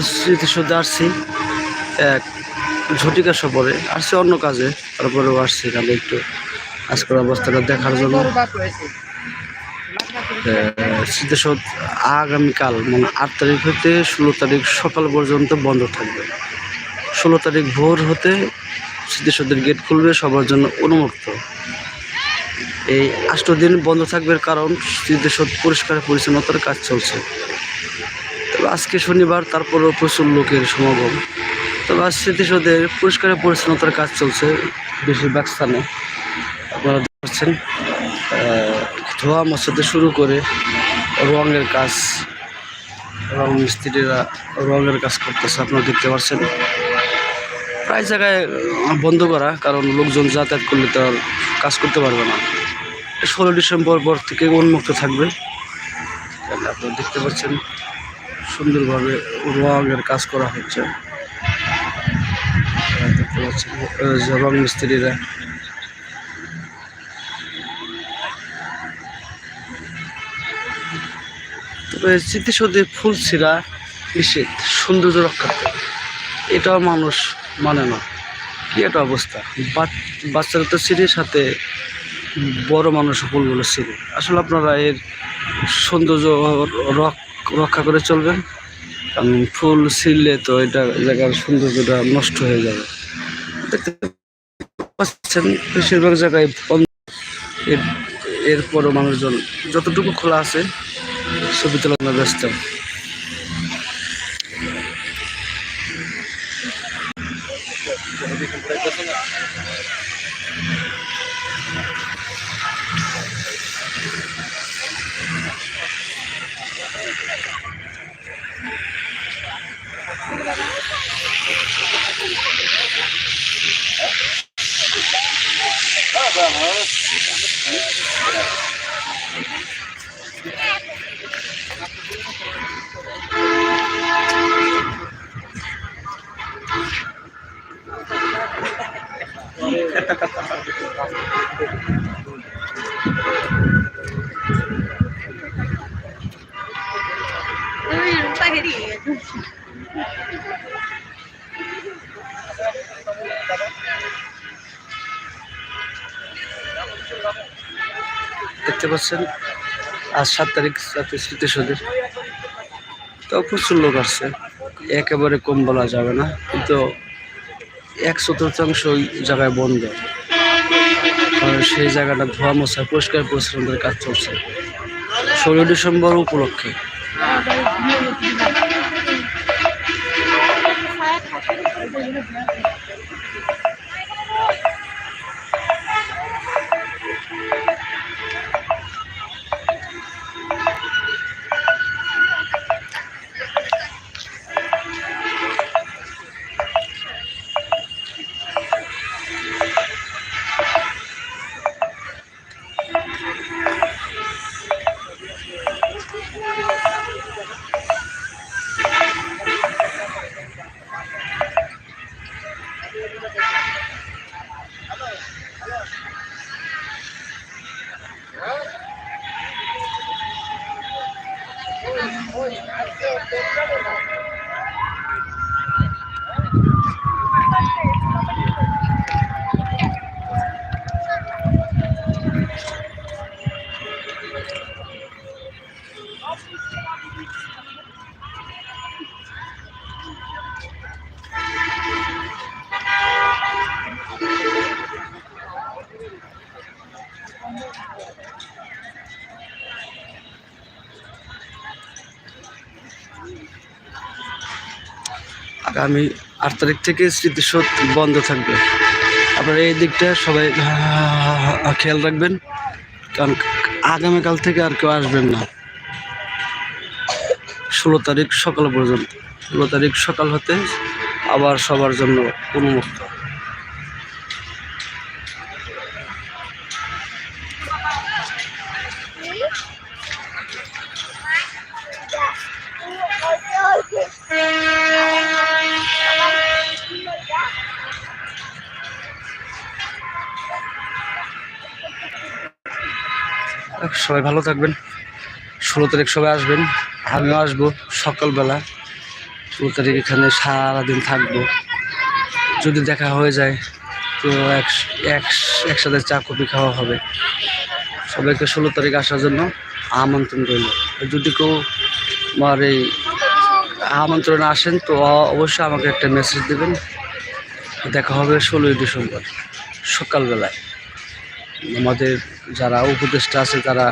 স্মৃতিসৌধে আসছি এক ঝটিকা সফরে আসছি অন্য কাজে, তারপরেও আসছি এখানে একটু আজকের অবস্থাটা দেখার জন্য। স্মৃতিসৌধ আগামীকাল মানে আট তারিখ হতে ষোলো তারিখ সকাল পর্যন্ত বন্ধ থাকবে। ষোলো তারিখ ভোর হতে স্মৃতিসৌধের গেট খুলবে সবার জন্য অনুমুক্ত এই আষ্ট দিন বন্ধ থাকবে কারণ স্মৃতিসৌধ পরিষ্কার পরিচ্ছন্নতার কাজ চলছে। আজকে শনিবার তারপরেও প্রচুর লোকের সমাগম। তবে আজ স্মৃতিসৌধের পরিষ্কার পরিচ্ছন্নতার কাজ চলছে বেশিরভাগ স্থানে। আপনারা আহ, ধোয়া মশাতে শুরু করে রঙের কাজ রং মিস্ত্রিরা রঙের কাজ করতেছে আপনারা দেখতে পাচ্ছেন। প্রায় জায়গায় বন্ধ করা কারণ লোকজন যাতায়াত করলে তো কাজ করতে পারবে না। ষোলো ডিসেম্বর পর থেকে উন্মুক্ত থাকবে। আপনারা দেখতে পাচ্ছেন সুন্দরভাবে রঙের কাজ করা হচ্ছে। রং মিস্ত্রিরা তবে ফুল ছিঁড়া নিষেধ, সৌন্দর্য রক্ষা এটাও মানুষ মানে না। কি একটা অবস্থা? বাচ- বাচ্চারা তো সিঁড়ির সাথে বড় মানুষ ফুলগুলো ছিঁড়ে। আসলে আপনারা এর সৌন্দর্য রক- রক্ষা করে চলবেন। কারণ ফুল ছিঁড়লে তো এটা জায়গার সৌন্দর্যটা নষ্ট হয়ে যাবে। পাচ্ছেন, বেশিরভাগ জায়গায় এর এরপরও মানুষজন যতটুকু খোলা আছে, ছবি তোলানো ব্যস্ত। água Não tá querido. দেখতে পাচ্ছেন। আজ সাত তারিখ জাতীয় স্মৃতিসৌধের তো প্রচুর লোক আসছে। একেবারে কম বলা যাবে না, কিন্তু এক চতুর্থাংশ ওই জায়গায় বন্ধ। সেই জায়গাটা ধোয়া মোছা, পরিষ্কার পরিচ্ছন্নতার কাজ চলছে। ষোলো ডিসেম্বর উপলক্ষে। Vamos lá, vamos lá. আগামী আট তারিখ থেকে স্মৃতিসৌধ বন্ধ থাকবে। আপনারা এই দিকটা সবাই খেয়াল রাখবেন, কারণ আগামীকাল থেকে আর কেউ আসবেন না। ষোলো তারিখ সকাল পর্যন্ত। ষোলো তারিখ সকাল হতে আবার সবার জন্য উন্মুক্ত। সবাই ভালো থাকবেন। ষোলো তারিখ সবাই আসবেন। আমিও আসব সকালবেলা। ষোলো তারিখ এখানে সারাদিন থাকব। যদি দেখা হয়ে যায়, তো এক এক, একসাথে চা, কফি খাওয়া হবে। সবাইকে ষোলো তারিখ আসার জন্য আমন্ত্রণ রইল। যদি কেউ আমার এই আমন্ত্রণ আসেন, তো অবশ্যই আমাকে একটা মেসেজ দেবেন। দেখা হবে ষোলোই ডিসেম্বর সকালবেলায়। আমাদের যারা উপদেষ্টা আছে, তারা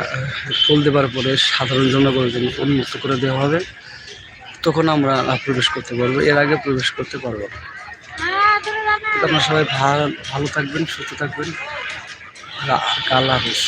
ফুল দেওয়ার পরে সাধারণ জনগণের জন্য উন্মুক্ত করে দেওয়া হবে। তখন আমরা প্রবেশ করতে পারব, এর আগে প্রবেশ করতে পারব আপনারা সবাই ভালো ভালো থাকবেন, সুস্থ থাকবেন। আল্লাহ হাফিজ।